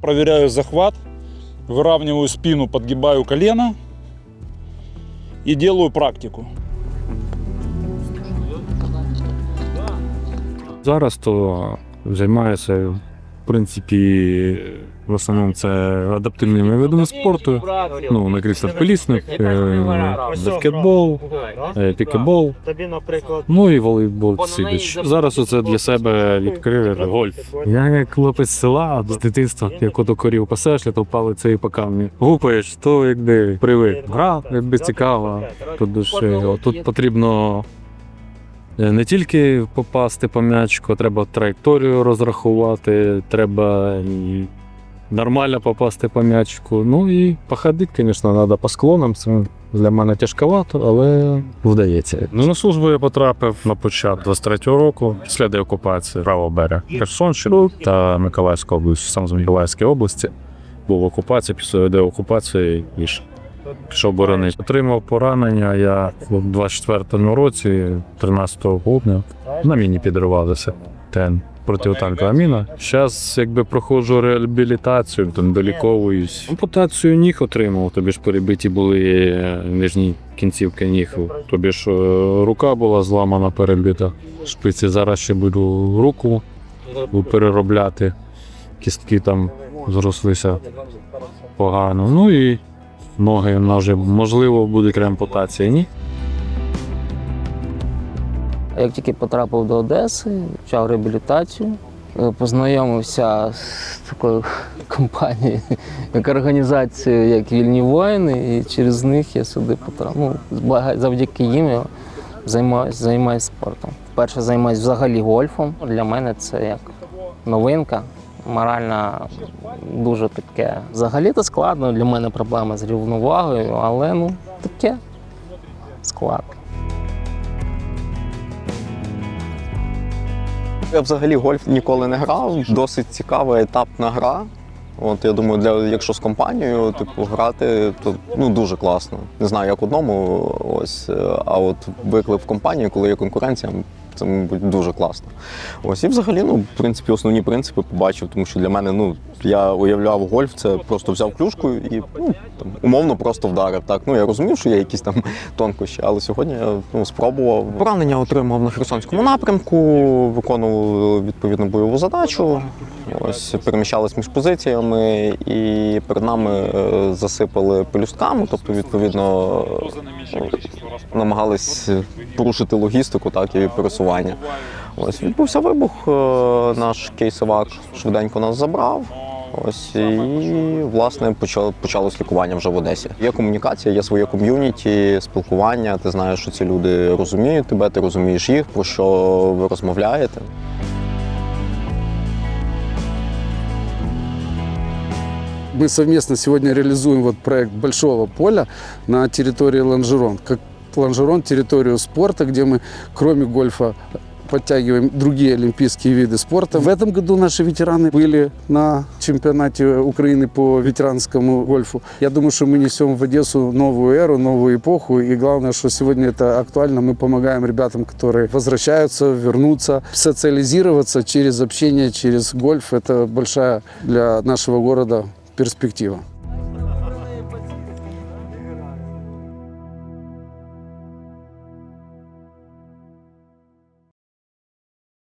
Проверяю захват, выравниваю спину, подгибаю колено и делаю практику. Зараз то займаюся, принципі, в основному це адаптивними видами спорту. Ну, на кріслах колісних, е, баскетбол, е, пікебол, ну і волейбол сидич. Зараз оце для себе відкрив гольф. Я як хлопець села з дитинства, як ото корів пасеш, то палицею по камні. Гупаєш, то якби привик. Гра, якби цікава. Тут душі. Тут потрібно не тільки попасти по м'ячку, треба траєкторію розрахувати, треба і нормально попасти по м'ячку. Ну і походити, звісно, треба по склонам. Це для мене тяжковато, але вдається. Ну, на службу я потрапив на початку 23-го року, після деокупації правого берега Херсонщину та Миколаївська область, сам з Миколаївської області. Був в окупації, після деокупації і пішов боронити. Отримав поранення я в 24-му році, 13 грудня, на міні підривалися. Тен протитанкова міна. Зараз якби проходжу реабілітацію, там доліковуюсь. Ампутацію ніг отримав, тобі ж перебиті були е, нижні кінцівки ніг. Тобі ж е, рука була зламана, перебита. Шпиці зараз ще буду руку переробляти. Кістки там зрослися погано. Ну і ноги в нас вже можливо буде реампутація, ні? Як тільки потрапив до Одеси, почав реабілітацію, е, познайомився з такою компанією, як організацією, як вільні воїни, і через них я сюди потрапив. Ну, завдяки їм я займаюся займаюсь спортом. Вперше займаюся взагалі гольфом. Для мене це як новинка. Морально дуже таке. Взагалі то складно. Для мене проблема з рівновагою, але ну таке складно. Я взагалі гольф ніколи не грав. Досить цікава етапна гра. От я думаю, для якщо з компанією типу грати, то ну дуже класно. Не знаю, як одному, ось, е, а от виклик в компанію, коли є конкуренція, це мабуть дуже класно. Ось і взагалі, ну, в принципі, основні принципи побачив, тому що для мене, ну, я уявляв гольф, це просто взяв клюшку і ну, там, умовно просто вдарив. Так, ну я розумів, що є якісь там тонкощі, але сьогодні я ну, спробував. Поранення отримав на Херсонському напрямку, виконував відповідну бойову задачу. Ось переміщались між позиціями, і перед нами е, засипали пелюстками, тобто, відповідно, е, намагались порушити логістику, так і пересування. Ось відбувся вибух. е, Наш кейсовак швиденько нас забрав. Ось і власне почало почалось лікування вже в Одесі. Є комунікація, є своє ком'юніті, спілкування. Ти знаєш, що ці люди розуміють тебе, ти розумієш їх, про що ви розмовляєте. Мы совместно сегодня реализуем вот проект большого поля на территории Ланжерон. Ланжерон – территорию спорта, где мы кроме гольфа подтягиваем другие олимпийские виды спорта. В этом году наши ветераны были на чемпионате Украины по ветеранскому гольфу. Я думаю, что мы несем в Одессу новую эру, новую эпоху. И главное, что сегодня это актуально. Мы помогаем ребятам, которые возвращаются, вернуться, социализироваться через общение, через гольф. Это большая для нашего города перспектива.